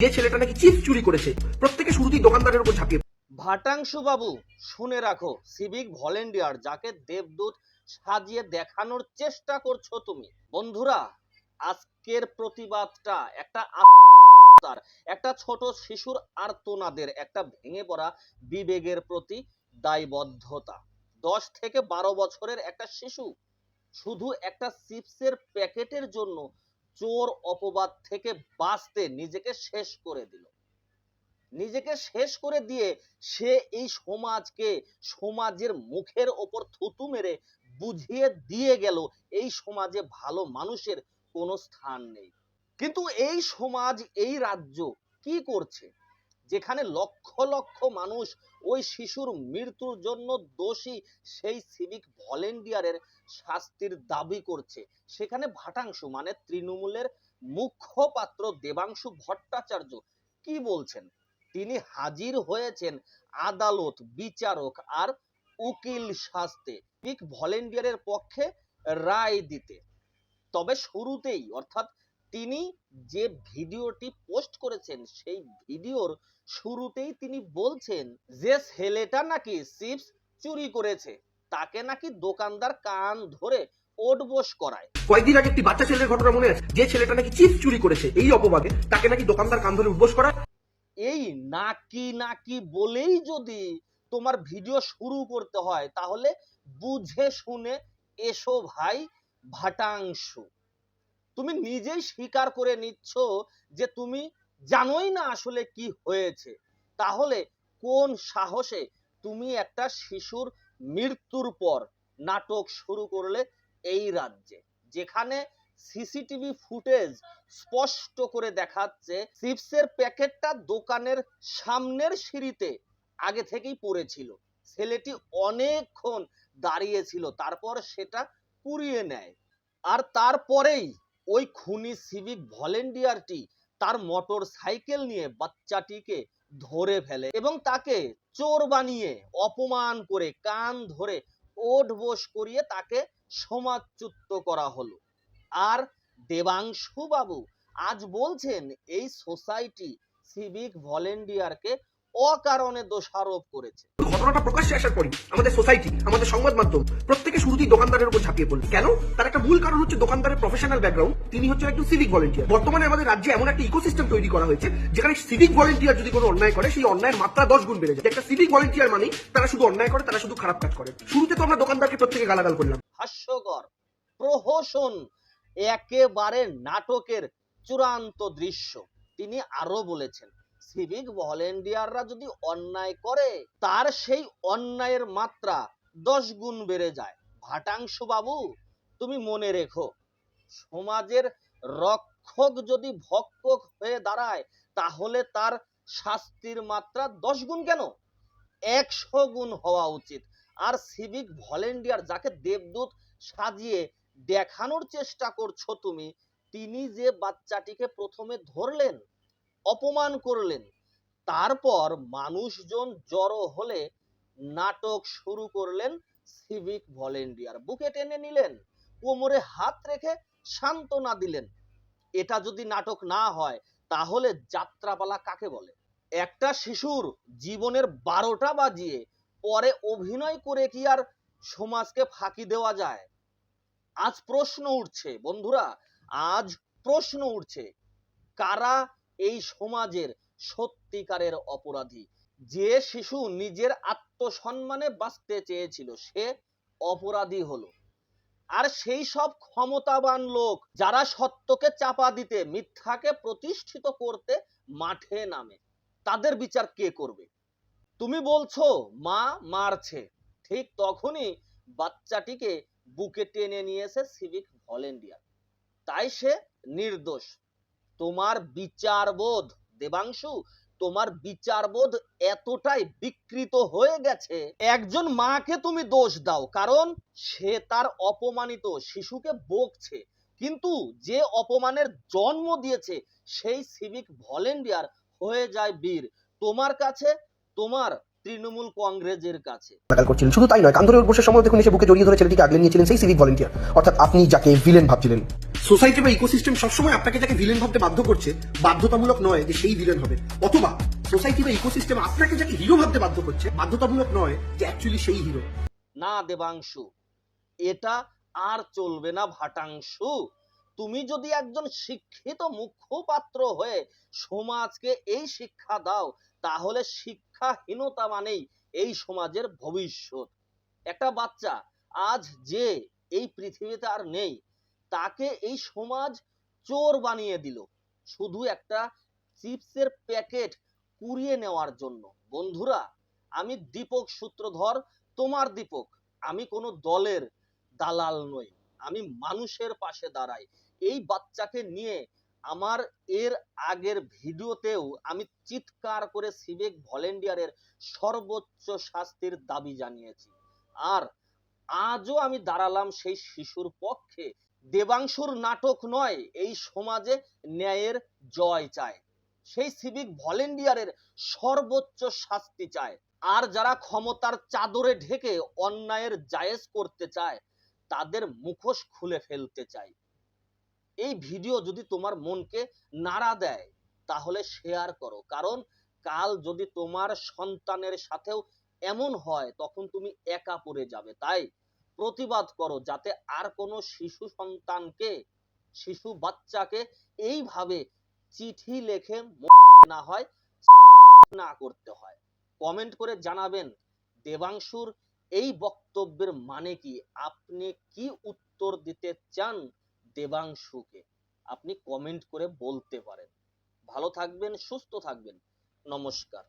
যে ছেলেটা নাকি চিপস চুরি করেছে, প্রত্যেকে শুরুতেই দোকানদারের উপর ঝাঁপিয়ে ভাটাংশু বাবু শুনে রাখো সিভিক ভলেন্টিয়ার যাকে দেবদূত সাজিয়ে দেখানোর চেষ্টা করছ তুমি। বন্ধুরা, আজকের প্রতিবাদটা একটা আত্মার একটা ছোট শিশুর আর্তনাদের, একটা ভেঙে পড়া বিবেকের প্রতি দায়বদ্ধতা। দশ থেকে বারো বছরের একটা শিশু শুধু একটা চিপসের প্যাকেটের জন্য চোর অপবাদ থেকে বাঁচতে নিজেকে শেষ করে দিল। নিজেকে শেষ করে দিয়ে সে এই সমাজকে, সমাজের মুখের ওপর থুতু মেরে বুঝিয়ে দিয়ে গেল, এই সমাজে ভালো মানুষের কোনো স্থান নেই। কিন্তু এই সমাজ, এই রাজ্য কি করছে? যেখানে লক্ষ লক্ষ মানুষ ওই শিশুর মৃত্যুর জন্য দোষী, সেই সিভিক ভলেন্টিয়ারের শাস্তির দাবি করছে। সেখানে ভাটাংশু মানে তৃণমূলের মুখ্যপাত্র দেবাংশু ভট্টাচার্য কি বলছেন? তিনি হাজির হয়েছেন আদালত, বিচারক আর উকিল শাস্তে পিক ভলেন্টিয়ারের পক্ষে রায় দিতে। তবে শুরুতেই, অর্থাৎ তিনি যে ভিডিওটি পোস্ট করেছেন সেই ভিডিওর শুরুতেই তিনি বলছেন যে ছেলেটা নাকি চিপস চুরি করেছে তাকে নাকি দোকানদার কান ধরে ওটবোস করায়। কয়েকদিন আগে একটি বাচ্চা ছেলের ঘটনা মনে আছে যে ছেলেটা নাকি চিপস চুরি করেছে এই অপবাদে তাকে নাকি দোকানদার কান ধরে উদ্বোস করা এই নাকি নাকি বলেই যদি তোমার ভিডিও শুরু করতে হয় তাহলে বুঝে শুনে এসো ভাই ভাটাংশু। তুমি নিজেই স্বীকার করে নিচ্ছ যে তুমি জানোই না আসলে কি হয়েছে। তাহলে কোন সাহসে তুমি একটা শিশুর মৃত্যুর পর নাটক শুরু করলে এই রাজ্যে? যেখানে সিসিটিভি ফুটেজ স্পষ্ট করে দেখাচ্ছে, চিপসের প্যাকেটটা দোকানের সামনের সিঁড়িতে আগে থেকেই পড়েছিল। ছেলেটি অনেকক্ষণ দাঁড়িয়েছিল তারপর সেটা কুড়িয়ে নেয়। আর তারপরেই ওই খুনি সিভিক ভলেন্টিয়ারটি তার মোটর সাইকেল নিয়ে বাচ্চাটিকে ধরে ফেলে এবং তাকে চোর বানিয়ে অপমান করে কান ধরে ওঠ বস করিয়ে তাকে সমাজচ্যুত করা হলো। আর দেবাংশু বাবু আজ বলছেন, এই সোসাইটি সিভিক ভলেন্টিয়ারকে অকারণে দোষারোপ করেছে। ঘটনাটা প্রকাশ্যে আসার পরই আমাদের সোসাইটি আমাদের সংবাদ মাধ্যম প্রত্যেকে শুরুতেই দোকানদারের উপর ঝাঁপিয়ে পড়ল। কেন? তার একটা মূল কারণ হচ্ছে দোকানদারের প্রফেশনাল ব্যাকগ্রাউন্ড তিনি হচ্ছেন একজন সিভিক ভলেন্টিয়ার বর্তমানে আমাদের রাজ্যে এমন একটা ইকোসিস্টেম তৈরি করা হয়েছে যেখানে সিভিক ভলেন্টিয়ার যদি কোনো অন্যায় করে সেই অন্যায়ের মাত্রা দশ গুণ বেড়ে যায়। একটা সিভিক ভলেন্টিয়ার মানেই তারা শুধু অন্যায় করে তারা শুধু খারাপ কাজ করে। শুরুতে তো আমরা দোকানদারকে প্রত্যেকে গালাগাল করলাম। হাস্যকর। প্রহসন একেবারে নাটকের চূড়ান্ত দৃশ্য। তিনি আরও বলেছেন সিভিক ভলেন্টিয়াররা যদি অন্যায় করে, তার সেই অন্যায়ের মাত্রা দশ গুণ বেড়ে যায়। ভাটাংশু বাবু, তুমি মনে রেখো, সমাজের রক্ষক যদি ভক্ষক হয়ে দাঁড়ায়, তাহলে তার শাস্তির মাত্রা দশ গুণ কেন? একশো গুণ হওয়া উচিত। আর সিভিক ভলেন্টিয়ার যাকে দেবদূত সাজিয়ে দেখানোর চেষ্টা করছ তুমি, তিনি যে বাচ্চাটিকে প্রথমে ধরলেন অপমান করলেন। তারপর মানুষজন জড়ো হলে নাটক শুরু করলেন সিভিক ভলেন্টিয়ার বুকে টেনে নিলেন, কোমরে হাত রেখে সান্ত্বনা দিলেন। এটা যদি নাটক না হয়, তাহলে যাত্রাপালা কাকে বলে? একটা শিশুর জীবনের বারোটা বাজিয়ে পরে অভিনয় করে কি আর সমাজকে ফাঁকি দেওয়া যায়? আজ প্রশ্ন উঠছে, বন্ধুরা, আজ প্রশ্ন উঠছে, কারা এই সমাজের সত্যিকারের অপরাধী। যে শিশু নিজের আত্মসম্মানে বাঁচতে চেয়েছিল, সে অপরাধী হলো। আর সেই সব ক্ষমতাবান লোক যারা সত্যকে চাপা দিতে, মিথ্যাকে প্রতিষ্ঠিত করতে মাঠে নামে, তাদের বিচার কে করবে? তুমি বলছো, মা মারছে। ঠিক তখনই বাচ্চাটিকে বুকে টেনে নিয়েছে সিভিক ভলেন্টিয়ার তাই সে নির্দোষ। তোমার বিচারবোধ দেবাংশু, তোমার বিচারবোধ এতটাই বিকৃত হয়ে গেছে। একজন মাকে তুমি দোষ দাও, কারণ সে তার অপমানিত শিশুকে বকছে। কিন্তু যে অপমানের জন্ম দিয়েছে, সেই সিভিক ভলেন্টিয়ার হয়ে যায় বীর। তোমার কাছে, তোমার তৃণমূল কংগ্রেসের কাছে। গালাগাল করছিলেন। শুধু তাই নয় কান বসে সময় দেখুন, এসে বুকে জড়িয়ে ধরে ছেলেটিকে আগলে নিয়েছিলেন সেই সিভিক ভলেন্টিয়ার অর্থাৎ আপনি যাকে ভিলেন ভাবছিলেন। সোসাইটি বা ইকোসিস্টেম সবসময় আপনাকে যাকে ভিলেন ভাবতে বাধ্য করছে, বাধ্যতামূলক নয় যে সেই ভিলেন হবে। অথবা সোসাইটি বা ইকোসিস্টেম আপনাকে যাকে হিরো ভাবতে বাধ্য করছে, বাধ্যতামূলক নয় যে অ্যাকচুয়ালি সেই হিরো। না দেবাংশু, এটা আর চলবে না ভাটাংশু। তুমি যদি একজন শিক্ষিত মুখপাত্র হয়ে সমাজকে এই শিক্ষা দাও, তাহলে শিক্ষাহীনতা মানেই এই সমাজের ভবিষ্যৎ। একটা বাচ্চা আজ যে এই পৃথিবীতে আর নেই তাকে এই সমাজ চোর বানিয়ে দিল। শুধু একটা চিপসের প্যাকেট কুড়িয়ে নেওয়ার জন্য। বন্ধুরা, আমি দীপক সূত্রধর, তোমার দীপক। আমি কোনো দলের দালাল নই। আমি মানুষের পাশে দাঁড়াই। এই বাচ্চাকে নিয়ে আমার এর আগের ভিডিওতেও আমি চিৎকার করে সিভিক ভলেন্টিয়ারের সর্বোচ্চ শাস্তির দাবি জানিয়েছি। আর আজও আমি দাঁড়ালাম সেই শিশুর পক্ষে দেবাংশুর নাটক নয়, এই সমাজে ন্যায়ের জয় চায়। সেই সিভিক ভলেন্টিয়ারের সর্বোচ্চ শাস্তি চায়। আর যারা ক্ষমতার চাদরে ঢেকে অন্যায়ের জায়েজ করতে চায়, তাদের মুখোশ খুলে ফেলতে চাই এই ভিডিও যদি তোমার মনকে নাড়া দেয়, তাহলে শেয়ার করো। কারণ কাল যদি তোমার সন্তানের সাথেও এমন হয়, তখন তুমি একা পড়ে যাবে। তাই প্রতিবাদ করো যাতে আর কোনো শিশু সন্তানকে, শিশু বাচ্চাকে এইভাবে চিঠি লেখে না হয় না করতে হয়। কমেন্ট করে জানাবেন, দেবাংশুর এই বক্তব্যের মানে কি? আপনি কি উত্তর দিতে চান দেবাংশুকে? আপনি কমেন্ট করে বলতে পারেন। ভালো থাকবেন, সুস্থ থাকবেন। নমস্কার।